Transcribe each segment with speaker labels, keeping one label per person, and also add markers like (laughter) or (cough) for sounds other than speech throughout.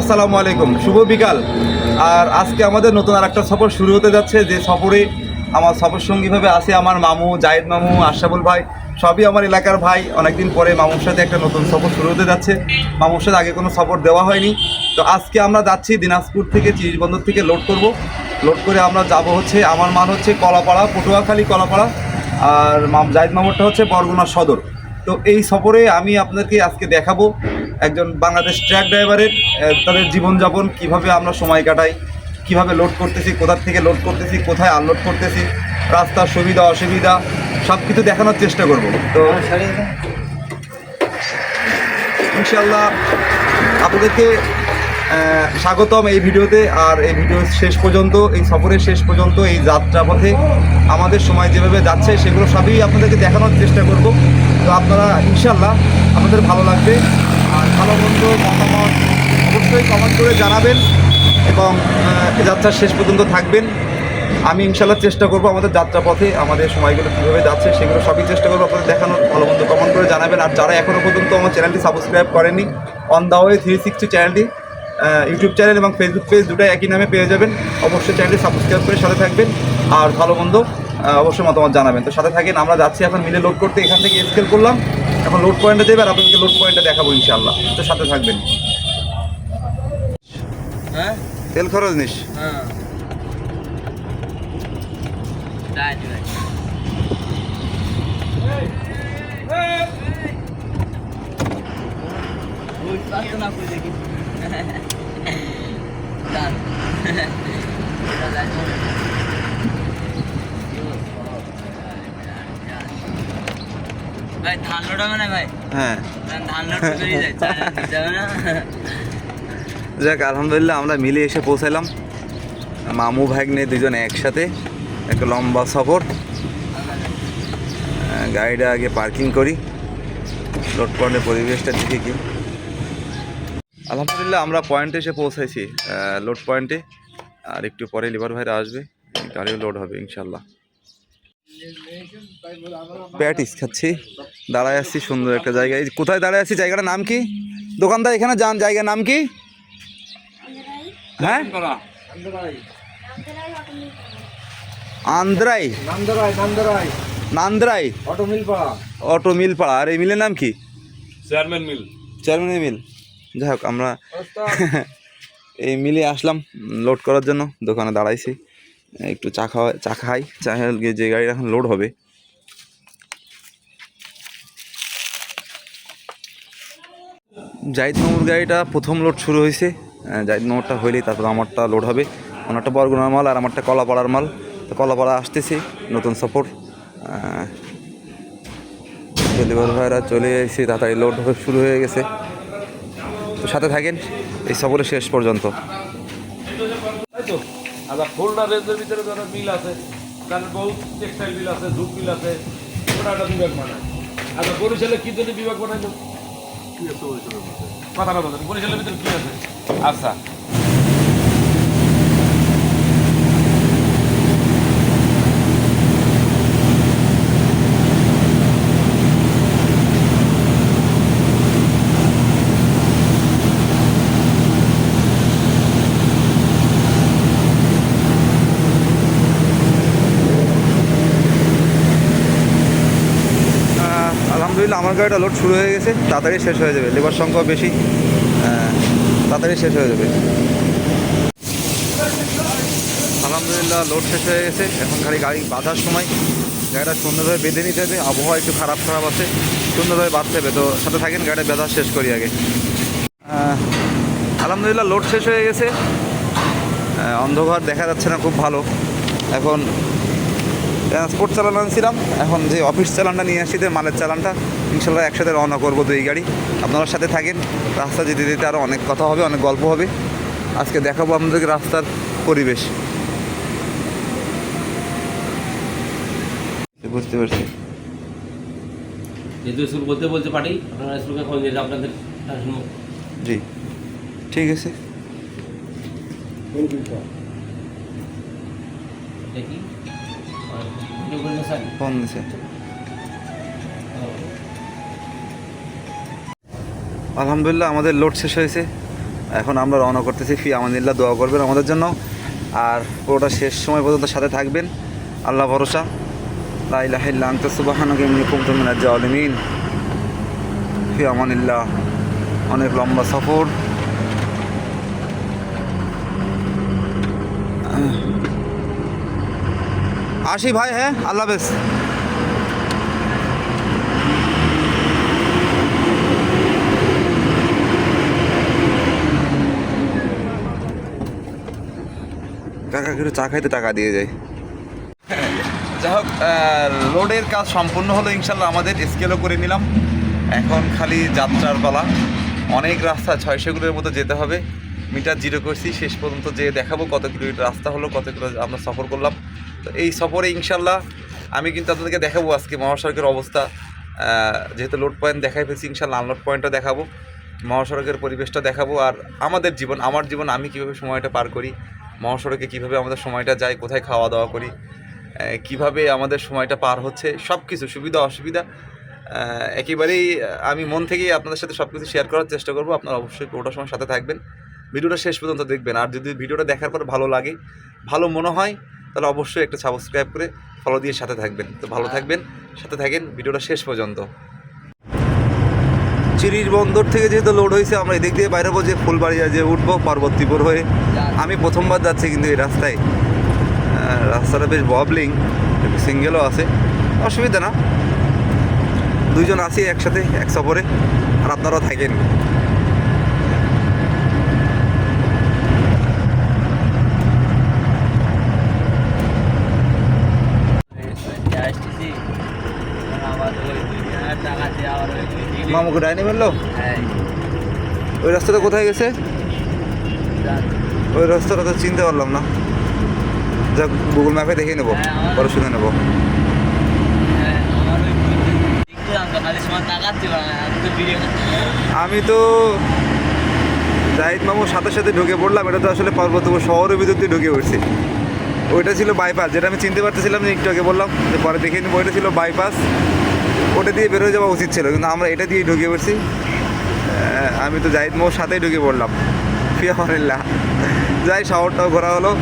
Speaker 1: আসসালামু আলাইকুম, শুভ বিকাল। আর আজকে আমাদের নতুন আর একটা সফর শুরু হতে যাচ্ছে। যে সফরে আমার সফর সঙ্গীভাবে আছে আমার মামু, জাহিদ মামু, আশরাফুল ভাই, সবই আমার এলাকার ভাই। অনেকদিন পরে মামুর সাথে একটা নতুন সফর শুরু হতে যাচ্ছে। মামুর সাথে আগে কোনো সফর দেওয়া হয়নি। তো আজকে আমরা যাচ্ছি দিনাজপুর থেকে চিরিশ বন্দর থেকে লোড করব। লোড করে আমরা যাব হচ্ছে, আমার মান হচ্ছে কলাপাড়া, পটুয়াখালী কলাপাড়া। আর মাম জাহিদ মামুরটা হচ্ছে বরগুনা সদর। তো এই সফরে আমি আপনাকে আজকে দেখাবো একজন বাংলাদেশ ট্র্যাক ড্রাইভারের তাদের জীবনযাপন, কীভাবে আমরা সময় কাটাই, কীভাবে লোড করতেছি কোথার থেকে লোড করতেছি, কোথায় আনলোড করতেছি রাস্তার সুবিধা, অসুবিধা সব কিছু দেখানোর চেষ্টা করব। তো ইনশাল্লাহ আপনাদেরকে স্বাগতম এই ভিডিওতে। আর এই ভিডিও শেষ পর্যন্ত, এই সফরের শেষ পর্যন্ত, এই যাত্রা পথে আমাদের সময় যেভাবে যাচ্ছে, সেগুলো সবই আপনাদেরকে দেখানোর চেষ্টা করব। তো আপনারা ইনশাল্লাহ আমাদের ভালো লাগবে। আর ভালো মন্দ মতামত অবশ্যই কমেন্ট করে জানাবেন এবং যাত্রার শেষ পর্যন্ত থাকবেন। আমি ইনশাল্লাহ চেষ্টা করব আমাদের যাত্রাপথে, আমাদের সময়গুলো কীভাবে যাচ্ছে, সেগুলো সবই চেষ্টা করব আপনাদের দেখানোর। ভালো মন্দ কমেন্ট করে জানাবেন। আর যারা এখনও পর্যন্ত আমার চ্যানেলটি সাবস্ক্রাইব করেনি on the way three sixty চ্যানেলটি ইউটিউব চ্যানেল এবং ফেসবুক পেজ দুটাই একই নামে পেয়ে যাবেন। অবশ্যই চ্যানেলটি সাবস্ক্রাইব করে সাথে থাকবেন। আর ভালো মন্দ অবশ্যই মতামত জানাবেন। তো সাথে থাকেন আমরা যাচ্ছি এখন মিলে লোড করতে। এখান থেকে স্কেল করলাম। এখন লোড পয়েন্টে দেবে আর আপনাদেরকে লোড পয়েন্টটা দেখাবো ইনশাল্লাহ তো সাথে থাকবেন।
Speaker 2: হ্যাঁ?
Speaker 1: তেল খরচ নিস।
Speaker 2: হ্যাঁ। রাজি ভাই ওই পারতো না করে দেখি দান এটা লাগবে ভাই ধান লোটাবে না ভাই
Speaker 1: হ্যাঁ
Speaker 2: ধান যাবে না?
Speaker 1: যাক আলহামদুলিল্লাহ আমরা মিলে এসে পৌঁছালাম মামু ভাগ্নে দুজনে একসাথে একটা লম্বা সফর। গাড়িটা আগে পার্কিং করি। লোড পয়েন্টের পরিবেশটা দেখে কি। আলহামদুলিল্লাহ আমরা পয়েন্টে এসে পৌঁছাইছি লোড পয়েন্টে আর একটু পরে লিভার ভাইরা আসবে গাড়িও লোড হবে ইনশাল্লাহ প্যাটিস খাচ্ছি দাঁড়ায় আসছি সুন্দর একটা জায়গায়। এই কোথায় দাঁড়ায় আছি জায়গাটার নাম কি? দোকানদার এখানে যান জায়গার নাম কি? হ্যাঁ? আন্দ্রাই।
Speaker 3: নান্দরাই। অটো মিল পাড়া
Speaker 1: অটো মিল পাড়া আর এই মিলের নাম কি?
Speaker 3: Chairman mill.
Speaker 1: চেয়ারম্যানের মিল। যাই হোক আমরা (laughs) এই মিলে আসলাম লোড করার জন্য দোকানে দাঁড়াইছি। একটু চা খাওয়া চা খাই চা যে গাড়ি এখন লোড হবে। জাহিদ মামুর গাড়িটা প্রথম লোড শুরু হয়েছে। জাহিদ মামুরটা হইলেই তারপর আমারটা লোড হবে। ওনারটা বরগুনার মাল আর আমারটা কলাপাড়ার মাল। তো কলাপাড়া আসতেছে নতুন সফর ডেলিভারি ভাইরা চলে এসে তাড়াতাড়ি লোড হয়ে শুরু হয়ে গেছে। তো সাথে থাকেন এই সফরের শেষ পর্যন্ত।
Speaker 3: তাই তো আচ্ছা খুলনা রেঞ্জের ভিতরে যারা মিল আছে তার বহু টেক্সটাইল মিল আছে মিল আছে ওরা একটা বিভাগ বানায়। আচ্ছা বরিশালে কী জন্য বিভাগ বানাইলো? কি আছে বরিশালের মধ্যে? কথা না বলেন বরিশালের ভিতরে কি আছে? আচ্ছা।
Speaker 1: আলহামদুলিল্লাহ আমার গাড়িটা লোড শুরু হয়ে গেছে তাড়াতাড়ি শেষ হয়ে যাবে লেবার সংখ্যা বেশি আহ, তাড়াতাড়ি শেষ হয়ে যাবে। আলহামদুলিল্লাহ লোড শেষ হয়ে গেছে এখন খালি গাড়ি বাঁধার সময়। গাড়িটা সুন্দরভাবে বেঁধে নিতে হবে আবহাওয়া একটু খারাপ খারাপ আছে সুন্দরভাবে বাঁধতে হবে। তো সাথে থাকেন গাড়িটা বেঁধা শেষ করি আগে। আলহামদুলিল্লাহ লোড শেষ হয়ে গেছে। অন্ধকার দেখা যাচ্ছে না খুব ভালো। এখন ট্রান্সপোর্ট চালান আনছিলাম এখন যে অফিস চালানটা নিয়ে আসছি মালের চালানটা ইনশাল্লাহ একসাথে রওনা করব দুই গাড়ি। আপনারা সাথে থাকেন রাস্তা যেতে যেতে আরও অনেক কথা হবে অনেক গল্প হবে। আজকে দেখাবো আপনাদেরকে রাস্তার পরিবেশ। বুঝতে পারছি।
Speaker 4: বলতে বলতে পারি আপনারা স্কুলকে খোঁজ নিয়ে আপনাদের
Speaker 1: জি। ঠিক আছে। ফোন দিছে। আলহামদুলিল্লাহ, আমাদের লোড শেষ হয়েছে। এখন আমরা রওনা করতেছি, ফি আমানিল্লাহ দোয়া করবেন আমাদের জন্য। আর পুরোটা শেষ সময় পর্যন্ত সাথে থাকবেন। আল্লাহ ভরসা। লা ইলাহা ইল্লা আনতা, সুবহানাকা ইন্নী কুনতু মিনাজ জালিমিন। ফি আমানিল্লাহ, অনেক লম্বা সফর। আসি ভাই হ্যাঁ আল্লাহ হাফেজ। কাকা একটু চা খাইতে টাকা দিয়ে যায়। যাই হোক রোডের কাজ সম্পূর্ণ হলো ইনশাল্লাহ আমাদের স্কেলও করে নিলাম। এখন খালি যাত্রার পালা। অনেক রাস্তা ছয়শো কিলোর মতো যেতে হবে। মিটার জিরো করছি, শেষ পর্যন্ত যে দেখাবো কত কিলোমিটার রাস্তা হলো, কত কিলো আমরা সফর করলাম। তো এই সফরে ইনশাল্লাহ আমি কিন্তু আপনাদেরকে দেখাবো আজকে মহাসড়কের অবস্থা। যেহেতু লোড পয়েন্ট দেখাই ফেলছি, ইনশাল্লাহ আনলোড পয়েন্টটা দেখাবো। মহাসড়কের পরিবেশটা দেখাবো। আর আমাদের জীবন, আমার জীবন, আমি কীভাবে সময়টা পার করি মহাসড়কে কীভাবে আমাদের সময়টা যায়, কোথায় খাওয়া দাওয়া করি কীভাবে আমাদের সময়টা পার হচ্ছে সব কিছু সুবিধা, অসুবিধা একেবারেই আমি মন থেকেই আপনাদের সাথে সব কিছু শেয়ার করার চেষ্টা করব। আপনারা অবশ্যই পুরোটা সময় সাথে থাকবেন। ভিডিওটা শেষ পর্যন্ত দেখবেন। আর যদি ভিডিওটা দেখার পর ভালো লাগে, ভালো মনে হয়, তাহলে অবশ্যই একটা সাবস্ক্রাইব করে ফলো দিয়ে সাথে থাকবেন। তো ভালো থাকবেন, সাথে থাকেন। ভিডিওটা শেষ পর্যন্ত। চিরির বন্দর থেকে যেহেতু লোড হয়েছে, আমরা এদিক দিয়ে বাইরে যে ফুলবাড়ি যে উঠবো, পার্বতীপুর হয়ে। আমি প্রথমবার যাচ্ছি কিন্তু এই রাস্তায়। রাস্তাটা বেশ ববলিং সিঙ্গেলও আছে। অসুবিধা না। দুইজন আছি একসাথে, এক সফরে, আর আপনারাও থাকেন
Speaker 2: আসতেছি আবার ওই দুই হাজার টাকা দিয়ে আবার ওই দুই দিন
Speaker 1: মামুকে ডাইনি মারলো? ওই রাস্তাটা কোথায় গেছে? ওই রাস্তাটা তো চিনতে পারলাম না। যাক গুগল ম্যাপে দেখে নেব
Speaker 2: হ্যাঁ,
Speaker 1: পরে শুনে নেব।
Speaker 2: হ্যাঁ, আমি তো
Speaker 1: জাহিদ মামুর সাথে সাথে ঢুকে পড়লাম এটা তো আসলে পার্বতীপুর শহরের ভিতর দিয়ে ঢুকে পড়ছি। ওইটা ছিল বাইপাস যেটা আমি চিনতে পারতেছিলাম যে একটু আগে বললাম যে পরে দেখে নিব ওইটা ছিল বাইপাস ওটা দিয়ে বেরোয় যাওয়া উচিত ছিল, কিন্তু আমরা এটা দিয়ে ঢুকে পড়ছি। আমি তো জাহিদ মামুর সাথেই ঢুকে পড়লাম। ফিয়ামানিল্লাহ যাই, শহরটাও ঘোরা হলো।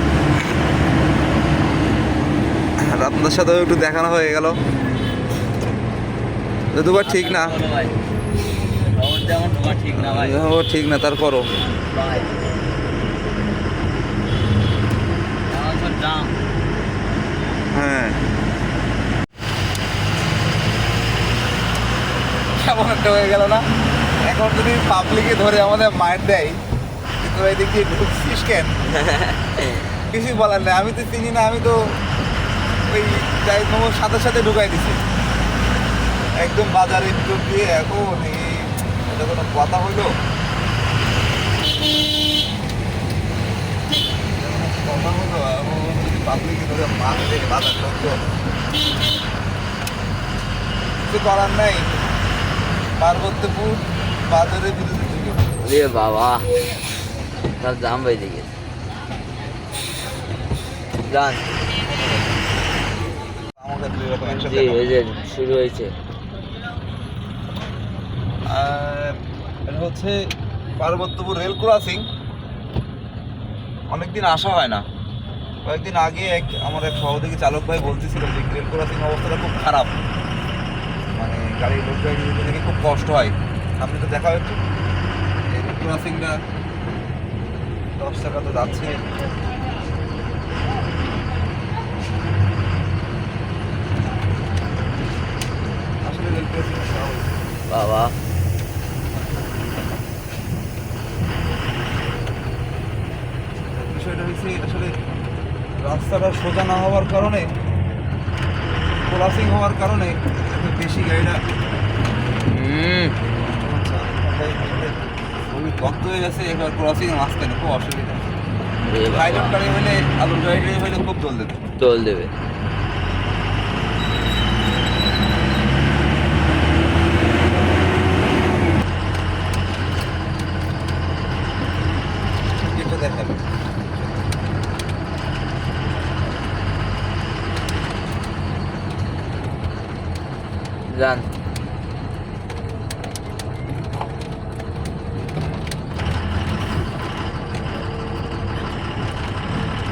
Speaker 1: আপনার সাথেও একটু দেখানো হয়ে গেল। দুবার ঠিক না।
Speaker 2: ঠিক না,
Speaker 1: তারপরও। হ্যাঁ কেমন একটা হয়ে গেল না। এখন যদি পাবলিকে ধরে আমাদের মায়ের দেয় কিন্তু এদিক ঢুকছিস কেন? (laughs) কিছুই বলার নেই। আমি তো চিনি না আমি তো ওই যাই মোমোর সাথে সাথে ঢুকাই দিছি। একদম ভিতর দিয়ে এখন এই এটা কোনো কথা হইল কথা হলো? পাবলিকে ধরে মাছ দেয় বাজার কিছু করার নাই। পার্বত্যপুর বাজারের বিরুদ্ধে
Speaker 2: রে বাবা তার দাম বেড়ে গেছে। যান। জি এই যে শুরু হয়েছে।
Speaker 1: আর এটা হচ্ছে পার্বত্যপুর রেল ক্রসিং। অনেকদিন আসা হয় না। কয়েকদিন আগে এক আমার এক সহযোগী চালক ভাই বলতেছিল যে রেল ক্রসিং অবস্থাটা খুব খারাপ। মানে গাড়ি লোক গাড়ি যেতে নাকি খুব কষ্ট হয়। আপনি তো দেখা হচ্ছে। ক্রসিংটা দশ টাকা তো যাচ্ছে।
Speaker 2: বাবা।
Speaker 1: বিষয়টা হচ্ছে আসলে রাস্তাটা সোজা না হওয়ার কারণে ক্রসিং হওয়ার কারণে বেশি গাড়িটা। খুবই গন্ত হয়ে গেছে এবার ক্রসিং মাঝখানে খুব অসুবিধা।
Speaker 2: বাবা
Speaker 1: গাড়ি হলে আলুর গাড়ি হলে খুব দোল দেবে।
Speaker 2: জল দেবে। যান।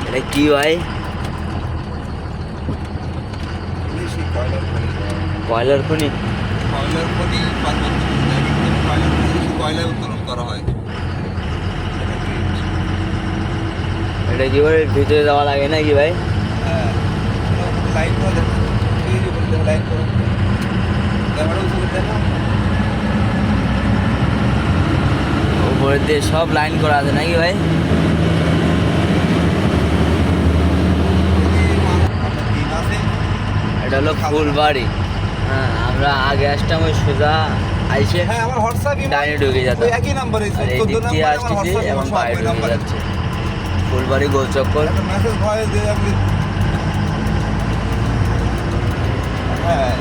Speaker 2: এটা কি ভাই?
Speaker 1: কয়লার খনি?
Speaker 2: কয়লার খনি
Speaker 1: কয়লার খনি কয়লা উত্তোলন করা হয়
Speaker 2: এটা কি ভাই, ভিতরে যাওয়া লাগে নাকি ভাই?
Speaker 1: লাইন লাইন
Speaker 2: দিয়ে সব লাইন করা আছে নাকি ভাই? এটা হলো ফুলবাড়ি। হ্যাঁ আমরা আগে আসতাম ওই সোজা আইসে
Speaker 1: হ্যাঁ হোয়াটসঅ্যাপ
Speaker 2: ডাইনে ঢুকে যেত
Speaker 1: একই নাম্বারে
Speaker 2: এই দিক দিয়ে আসতেছি এবং বাইরে ঢুকে যাচ্ছে। ফুলবাড়ি গোল চক্কর।
Speaker 1: হ্যাঁ।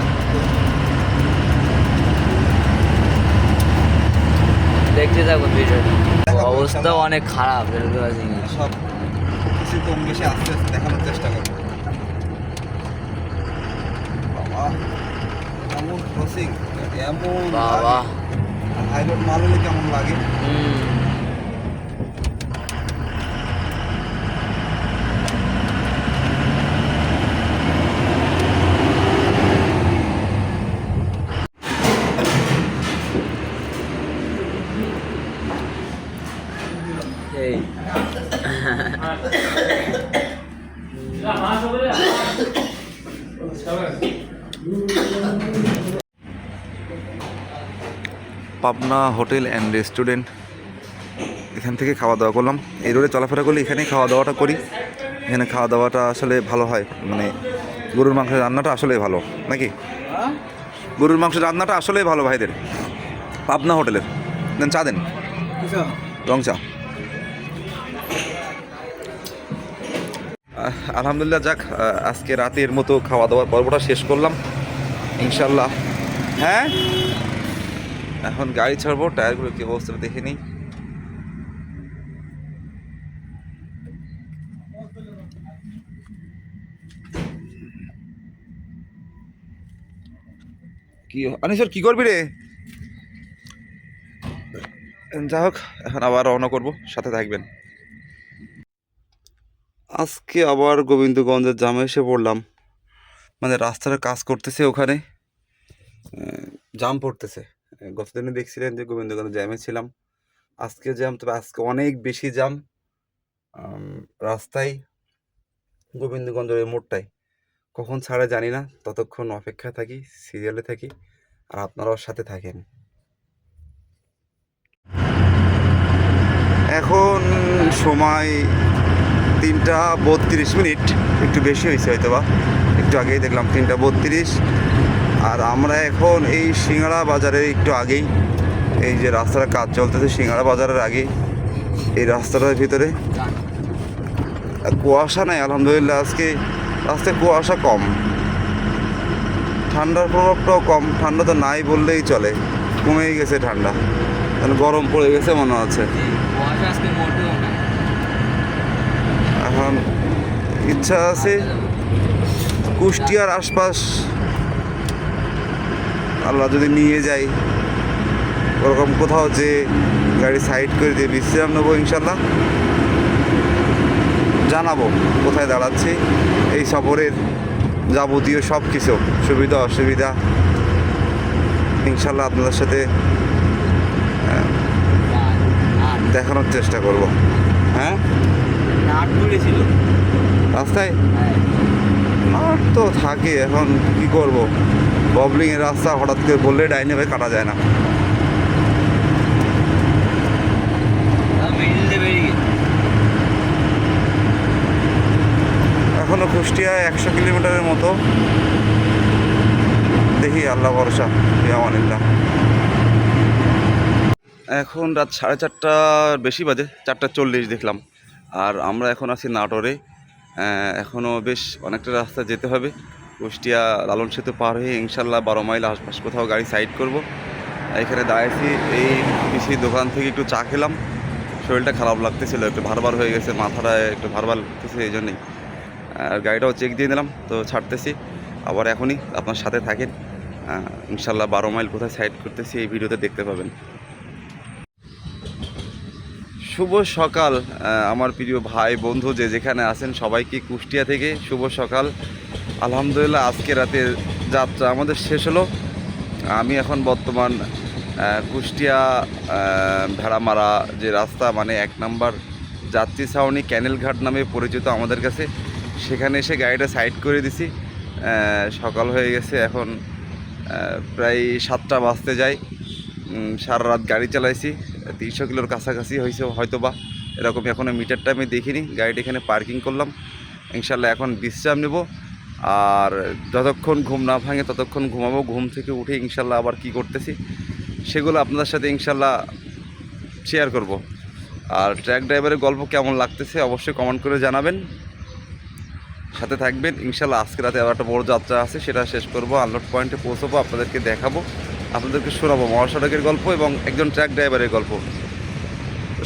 Speaker 2: দেখতে থাকুন ভিডিওটা। অবস্থা অনেক খারাপ
Speaker 1: সব কিছু কম বেশি আস্তে আস্তে দেখানোর চেষ্টা করব বাবা এমন ক্রসিং এমন
Speaker 2: বাবা।
Speaker 1: হাইরোড মাল কেমন লাগে?
Speaker 2: হুম।
Speaker 1: Pabna hotel and restaurant. এখান থেকে খাওয়া দাওয়া করলাম। এই রোডে চলাফেরা করলে এখানেই খাওয়া দাওয়াটা করি। এখানে খাওয়া দাওয়াটা আসলে ভালো হয়। মানে গরুর মাংসের রান্নাটা আসলেই ভালো নাকি? গরুর মাংসের রান্নাটা আসলেই ভালো ভাইদের। পাবনা হোটেলের। দেন চা দেন। রং চা। আলহামদুলিল্লাহ যাক আজকে রাতের মতো খাওয়া দাওয়ার পর্বটা শেষ করলাম। ইনশাল্লাহ হ্যাঁ? এখন গাড়ি ছাড়বো, টায়ারগুলো কি অবস্থা দেখে নিই। কি আনিসর কি করবি রে? যা হোক, এখন আবার রওনা করব, সাথে থাকবেন। আজকে আবার গোবিন্দগঞ্জের জামে এসে পড়লাম। মানে রাস্তার কাজ করতেছে ওখানে জাম পড়তেছে। গতদিনে দেখছিলেন যে গোবিন্দগঞ্জ জ্যামে ছিলাম। আজকে জ্যাম, তবে আজকে অনেক বেশি জ্যাম রাস্তায় গোবিন্দগঞ্জের মোড়টায়। কখন ছাড়ে জানি না, ততক্ষণ অপেক্ষায় থাকি, সিরিয়ালে থাকি, আর আপনারাও সাথে থাকেন। এখন সময় তিনটা বত্রিশ মিনিট, একটু বেশি হয়েছে হয়তো বা একটু আগেই দেখলাম তিনটা বত্রিশ। আর আমরা এখন এই সিঙ্গাড়া বাজারের একটু আগেই, এই যে রাস্তার কাজ চলতেছে সিঙ্গাড়া বাজারের আগে এই রাস্তাটার ভিতরে। কুয়াশা নাই, আলহামদুলিল্লাহ, আজকে রাস্তায় কুয়াশা কম। ঠান্ডার প্রভাবটাও কম, ঠান্ডা তো নাই বললেই চলে, কমেই গেছে ঠান্ডা। মানে গরম পড়ে গেছে মনে হচ্ছে। এখন ইচ্ছা আছে কুষ্টিয়ার আশপাশ আল্লাহ যদি নিয়ে যাই ওরকম কোথাও যে গাড়ি সাইড করে দিয়ে বিশ্রাম নেব ইনশাল্লাহ। জানাব কোথায় দাঁড়াচ্ছি এই সফরের যাবতীয় সব কিছু সুবিধা অসুবিধা। ইনশাল্লাহ আপনাদের সাথে দেখানোর চেষ্টা করব। হ্যাঁ?
Speaker 2: নাট
Speaker 1: রাস্তায়?
Speaker 2: হ্যাঁ।
Speaker 1: আর তো থাকে এখন কি করব? ববলিংয়ের রাস্তা হঠাৎ করে বললে ডাইনে ভাই কাটা যায় না। এখনও কুষ্টিয়ায় একশো কিলোমিটারের মতো। দেখি আল্লাহ ভরসা ইয়ামানিল্লাহ এখন রাত সাড়ে চারটা বেশি বাজে চারটা চল্লিশ দেখলাম। আর আমরা এখন আছি নাটোরে। এখনও বেশ অনেকটা রাস্তা যেতে হবে। কুষ্টিয়া লালন সেতু পার হয়ে ইনশাল্লাহ বারো মাইল আশপাশ কোথাও গাড়ি সাইড করব। এখানে দাঁড়িয়েছি এই পিসি দোকান থেকে একটু চা খেলাম। শরীরটা খারাপ লাগতেছিল, একটু ভারবার হয়ে গেছে, মাথাটা একটু ভারবার লাগতেছে এই জন্যই। আর গাড়িটাও চেক দিয়ে দিলাম তো ছাড়তেছি। আবার এখনই আপনার সাথে থাকেন। ইনশাল্লাহ বারো মাইল কোথায় সাইড করতেছি এই ভিডিওতে দেখতে পাবেন। শুভ সকাল আমার প্রিয় ভাই, বন্ধু যে যেখানে আছেন সবাইকে কুষ্টিয়া থেকে শুভ সকাল। আলহামদুলিল্লাহ, আজকে রাতের যাত্রা আমাদের শেষ হলো। আমি এখন বর্তমান কুষ্টিয়া ভেড়ামারা যে রাস্তা মানে এক নাম্বার যাত্রী ছাউনি ক্যানেল ঘাট নামে পরিচিত আমাদের কাছে। সেখানে এসে গাড়িটা সাইড করে দিছি। সকাল হয়ে গেছে এখন প্রায় সাতটা বাজতে যাই সারা রাত গাড়ি চালাইছি, তিনশো কিলোর কাছাকাছি হয়েছে হয়তো বা এরকম এখনও মিটারটা আমি দেখিনি। গাড়িটা এখানে পার্কিং করলাম। ইনশাল্লাহ এখন বিশ্রাম নেব। আর যতক্ষণ ঘুম না ভাঙে ততক্ষণ ঘুমাবো। ঘুম থেকে উঠে ইনশাল্লাহ আবার কি করতেছি, সেগুলো আপনাদের সাথে ইনশাল্লাহ শেয়ার করব। আর ট্র্যাক ড্রাইভারের গল্প কেমন লাগতেছে অবশ্যই কমেন্ট করে জানাবেন। সাথে থাকবেন, ইনশাল্লাহ আজকে রাতে আবার একটা বড় যাত্রা আছে, সেটা শেষ করব আনলোড পয়েন্টে পৌঁছবো, আপনাদেরকে দেখাবো, আপনাদেরকে শোনাবো মহাসড়কের গল্প এবং একজন ট্র্যাক ড্রাইভারের গল্প।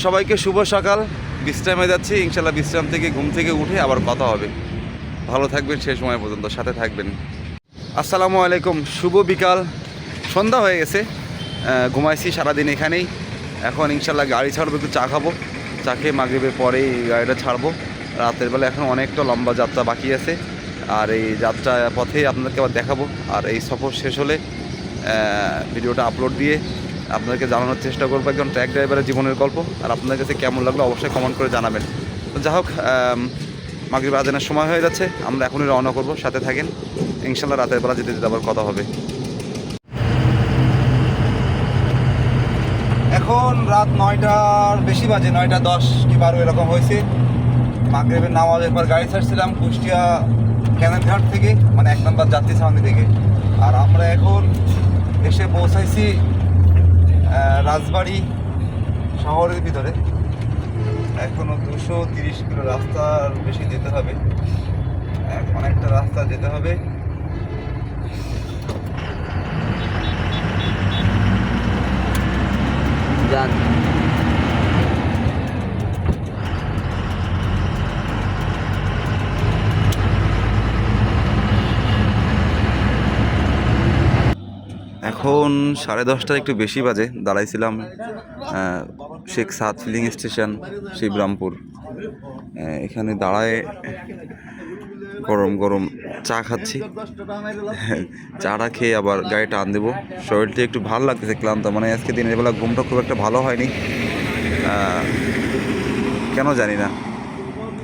Speaker 1: সবাইকে শুভ সকাল, বিশ্রামে যাচ্ছি, ইনশাল্লাহ বিশ্রাম থেকে, ঘুম থেকে উঠে আবার কথা হবে। ভালো থাকবেন, সেই সময় পর্যন্ত সাথে থাকবেন। আসসালামু আলাইকুম, শুভ বিকাল। সন্ধ্যা হয়ে গেছে ঘুমাইছি সারাদিন এখানেই। এখন ইনশাল্লাহ গাড়ি ছাড়বো, একটু চা খাব। চা খেয়ে মাগরীবের পরেই গাড়িটা ছাড়বো। রাতের বেলা এখন অনেকটা লম্বা যাত্রা বাকি আছে। আর এই যাত্রা পথে আপনাদেরকে আবার দেখাবো। আর এই সফর শেষ হলে ভিডিওটা আপলোড দিয়ে আপনাদেরকে জানানোর চেষ্টা করব একজন ট্র্যাক ড্রাইভারের জীবনের গল্প। আর আপনাদের কাছে কেমন লাগল অবশ্যই কমেন্ট করে জানাবেন। তো যা হোক মাগরিব আজানের সময় হয়ে যাচ্ছে। আমরা এখনই রওনা করব, সাথে থাকেন। ইনশাল্লাহ রাতের বেলা যেতে যেতে আবার কথা হবে। এখন রাত নয়টার, বেশি বাজে, নয়টা দশ কি বারো এরকম হয়েছে। মাগরেবের নামাজের একবার গাড়ি ছাড়ছিলাম কুষ্টিয়া ক্যানেল ঘাট থেকে মানে এক নম্বর যাত্রী ছাউনি থেকে আর আমরা এখন এসে পৌঁছাইছি রাজবাড়ি শহরের ভিতরে। এখনও দুশো তিরিশ কিলো রাস্তার বেশি যেতে হবে। অনেকটা রাস্তা যেতে হবে।
Speaker 2: যান।
Speaker 1: এখন সাড়ে দশটার একটু বেশি বাজে, দাঁড়াইছিলাম শেখ সাদ ফিলিং স্টেশন শিবরামপুর। এখানে দাঁড়ায় গরম গরম চা খাচ্ছি। চাটা খেয়ে আবার গাড়ি টান দেবো। শরীরটি একটু ভালো লাগতেছে, ক্লান্ত। মানে আজকে দিনের বেলা ঘুমটা খুব একটা ভালো হয়নি। কেন জানি না,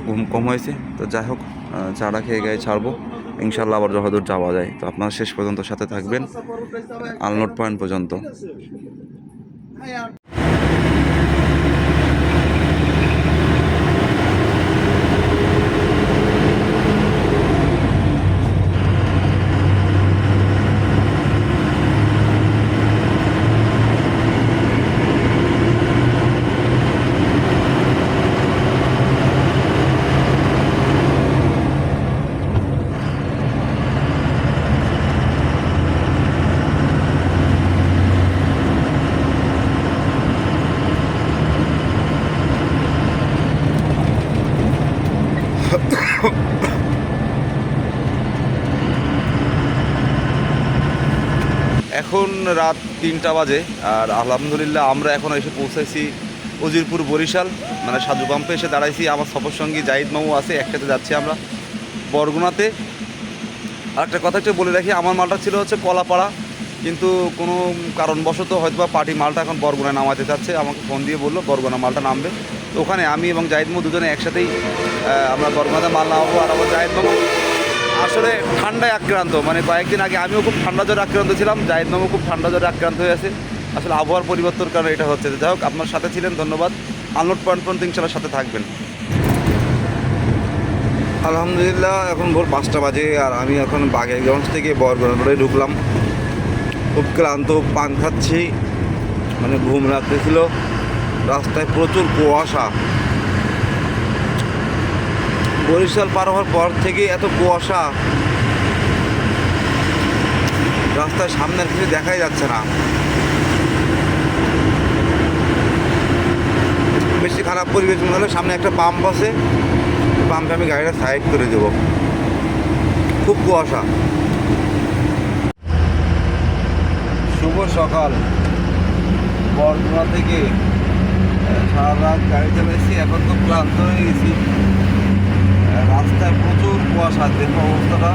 Speaker 1: ঘুম কম হয়েছে। তো যাই হোক চাটা খেয়ে গায়ে ছাড়বো। ইনশাল্লাহ আবার যতদূর যাওয়া যায়। তো আপনারা শেষ পর্যন্ত সাথে থাকবেন। আলনোট পয়েন্ট পর্যন্ত এখন রাত তিনটা বাজে, আর আলহামদুলিল্লাহ আমরা এখন এসে পৌঁছেছি উজিরপুর বরিশাল। মানে সাজু পাম্পে এসে দাঁড়াইছি, আমার সফর সঙ্গী জাহিদ মামু আছে, একসাথে যাচ্ছি আমরা বরগুনাতে। আর একটা কথা একটু বলে রাখি, আমার মালটা ছিল হচ্ছে কলাপাড়া, কিন্তু কোনো কারণবশত হয়তো বা পার্টি মালটা এখন বরগুনায় নামাতে চাচ্ছে, আমাকে ফোন দিয়ে বলল বরগুনা মালটা নামবে। তো ওখানে আমি এবং জাহিদ মামু দুজনে একসাথেই আমরা বরগুনাতে মাল নামাবো, আর আমার জাহিদ মামু আসলে ঠান্ডায় আক্রান্ত মানে কয়েকদিন আগে আমিও খুব ঠান্ডা জ্বরে আক্রান্ত ছিলাম, জাহিদ নামও খুব ঠান্ডা জ্বরে আক্রান্ত হয়ে আছে আসলে আবহাওয়ার পরিবর্তনের কারণে এটা হচ্ছে। যাই হোক, আপনার সাথে ছিলেন, ধন্যবাদ। আনলোড পয়েন্ট পর্যন্ত ইনশাল্লাহ সাথে থাকবেন। আলহামদুলিল্লাহ, এখন ভোর পাঁচটা বাজে আর আমি এখন বাগেরগঞ্জ থেকে বরগুনা রোডে ঢুকলাম। খুব ক্লান্ত, পান খাচ্ছি মানে ঘুম লাগতেছিল। রাস্তায় প্রচুর কুয়াশা। বরিশাল পার হওয়ার পর থেকে এত কুয়াশা। রাস্তার সামনের কিছু দেখাই যাচ্ছে না। বেশি খারাপ পরিবেশ মনে হলে সামনে একটা পাম্প আছে। পাম্পে আমি গাড়িটা সাইড করে দেবো। খুব কুয়াশা। শুভ সকাল। বরগুনা থেকে সারা রাত গাড়ি চালাইছি এখন তো ক্লান্ত হয়ে গেছি। রাস্তায় প্রচুর কুয়াশা দেখো অবস্থাটা।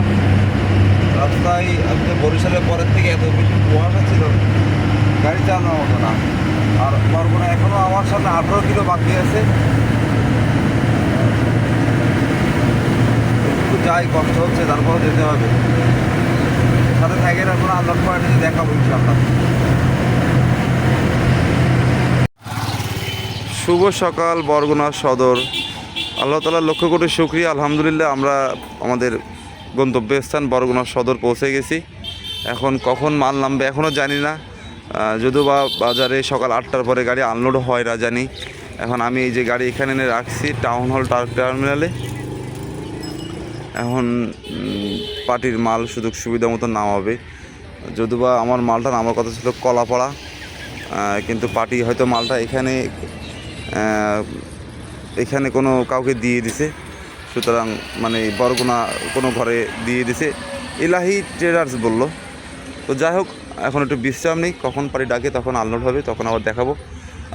Speaker 1: রাস্তায় আজকে বরিশালের পরের থেকে এত বেশি কুয়াশা ছিল, গাড়ি চালানোর মতো না। আর বরগুনা এখনও আমার সামনে আঠেরো কিলো বাকি আছে। একটু যাই, কষ্ট হচ্ছে তারপর যেতে হবে। সাথে থাকেন এখন আনলক পয়েন্টে দেখাবো ইনশাল্লাহ শুভ সকাল, বরগুনা সদর। আল্লাহ তালার লক্ষ্য কোটি শুক্রিয়া, আলহামদুলিল্লাহ আমরা আমাদের গন্তব্যস্থান বরগুনা সদর পৌঁছে গেছি। এখন কখন মাল নামবে এখনও জানি না। যদিও বা বাজারে সকাল আটটার পরে গাড়ি আনলোড হয় না জানি। এখন আমি এই যে গাড়ি এখানে এনে রাখছি টাউন হল টার্মিনালে এখন পার্টির মাল সুযোগ সুবিধা মতো নামাবে। যদিও বা আমার মালটা নামার কথা ছিল কলাপাড়া কিন্তু পার্টি হয়তো মালটা এখানে এখানে কোনো কাউকে দিয়ে দিছে। সুতরাং মানে বরগুনা কোনো ঘরে দিয়ে দিছে। ইলাহি ট্রেডার্স বলল। তো যাই হোক, এখন একটু বিশ্রাম নেই। কখন পারি ডাকে, তখন আনলোড হবে, তখন আবার দেখাবো।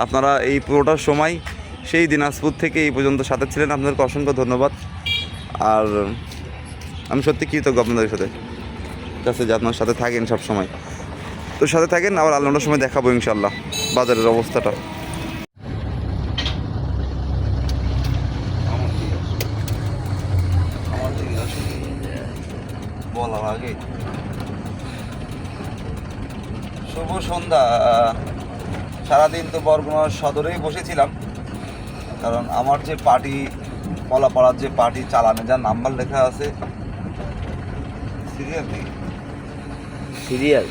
Speaker 1: আপনারা এই পুরোটার সময় সেই দিনাজপুর থেকে এই পর্যন্ত সাথে ছিলেন। আপনাদেরকে অসংখ্য ধন্যবাদ। আর আমি সত্যি কৃতজ্ঞ আপনাদের সাথে। কাছে যে আপনার সাথে থাকেন সব সময় তো সাথে থাকেন, আবার আনলোডের সময় দেখাবো ইনশাল্লাহ বাজারের অবস্থাটা বলার আগে সন্ধ্যা সারাদিন তো বরগুনা সদরেই বসেছিলাম। কারণ আমার যে পার্টি কলাপাড়ার যে পার্টি চালানে যার নাম্বার লেখা আছে সিরিয়াল
Speaker 2: সিরিয়াল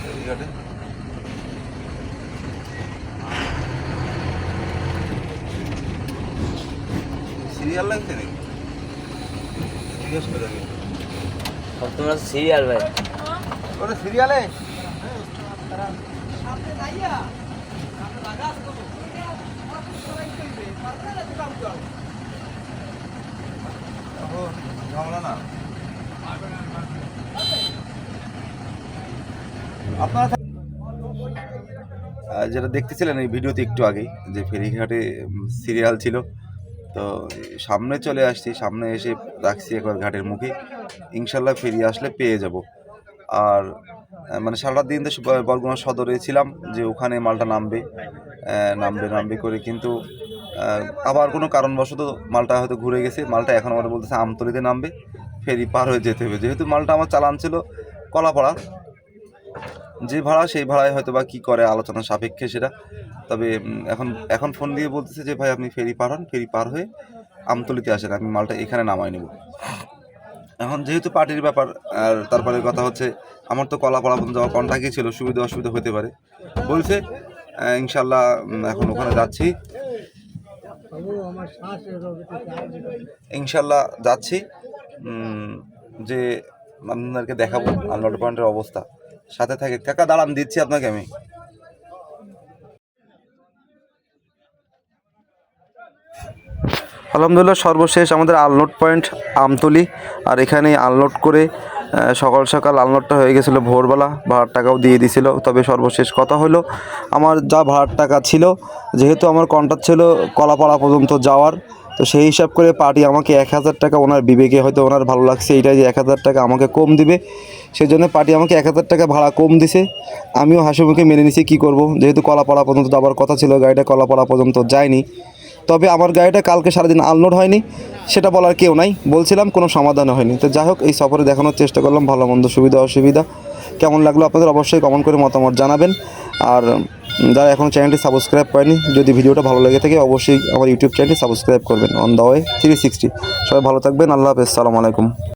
Speaker 1: সিরিয়াল লাগছে নাকি জিজ্ঞেস করে
Speaker 2: সিরিয়াল ভাই।
Speaker 1: ওটা সিরিয়ালে যেটা দেখতেছিলেন এই ভিডিওতে একটু আগেই, যে ফেরিঘাটে সিরিয়াল ছিল। তো সামনে চলে আসছি, সামনে এসে রাখছি একবার ঘাটের মুখে। ইনশাল্লাহ ফেরি আসলে পেয়ে যাব। আর মানে সারা দিন তো বরগুনা সদরে ছিলাম, যে ওখানে মালটা নামবে নামবে নামবে করে কিন্তু আবার কোনো কারণবশত মালটা হয়তো ঘুরে গেছে, মালটা এখন আমার বলতেছে আমতলিতে নামবে, ফেরি পার হয়ে যেতে হবে। যেহেতু মালটা আমার চালান ছিল কলাপাড়া, যে ভাড়া সেই ভাড়ায় হয়তো বা কী করে আলোচনা সাপেক্ষে সেটা, তবে এখন এখন ফোন দিয়ে বলতেছে যে, ভাই, আপনি ফেরি পার হন ফেরি পার হয়ে আমতলিতে আসেন, আমি মালটা এখানে নামাই নেব। এখন যেহেতু পার্টির ব্যাপার, আর তারপরে কথা হচ্ছে, আমার তো কলাপাড়া পর্যন্ত যাওয়ার কন্ট্যাক্টই ছিল, সুবিধা অসুবিধা হতে পারে। বলছে ইনশাল্লাহ এখন ওখানে যাচ্ছি। ইনশাল্লাহ যাচ্ছি যে আপনাদেরকে দেখাবো আনলোড পয়েন্টের অবস্থা। সাথে থাকে কাকা, দাঁড়ান, দিচ্ছি আপনাকে আমি। আলহামদুলিল্লাহ, সর্বশেষ আমাদের আনলোড পয়েন্ট আমতলি। আর এখানে আনলোড করে সকাল সকাল আনলোডটা হয়ে গেছিল ভোরবেলা, ভাড়ার টাকাও দিয়ে দিছিল। তবে সর্বশেষ কথা হলো, আমার যা ভাড়ার টাকা ছিল, যেহেতু আমার কন্ট্রাক্ট ছিল কলাপাড়া পর্যন্ত যাওয়ার, তো সেই হিসাব করে পার্টি আমাকে এক হাজার টাকা, ওনার বিবেকে হয়তো ওনার ভালো লাগছে এইটাই যে এক হাজার টাকা আমাকে কম দিবে। সেই জন্য পার্টি আমাকে এক হাজার টাকা ভাড়া কম দিছে। আমিও হাসি মুখে মেনে নিছি কী করব, যেহেতু কলাপাড়া পর্যন্ত যাওয়ার কথা ছিল, গাড়িটা কলাপাড়া পর্যন্ত যায়নি। তবে আমার গাড়িটা কালকে সারাদিন আনলোড হয়নি, সেটা বলার কেউ নাই, বলছিলাম কোনো সমাধান হয়নি। তো যাই হোক, এই সফরে দেখানোর চেষ্টা করলাম, ভালো মন্দ সুবিধা, অসুবিধা, কেমন লাগল আপনাদের অবশ্যই কমেন্ট করে মতামত জানাবেন। আর যারা এখনও চ্যানেলটি সাবস্ক্রাইব করেনি, যদি ভিডিওটা ভালো লেগে থাকে, অবশ্যই আমার ইউটিউব চ্যানেলটি সাবস্ক্রাইব করবেন। On the way three sixty সবাই ভালো থাকবেন, আল্লাহ হাফেজ, সালামু আলাইকুম।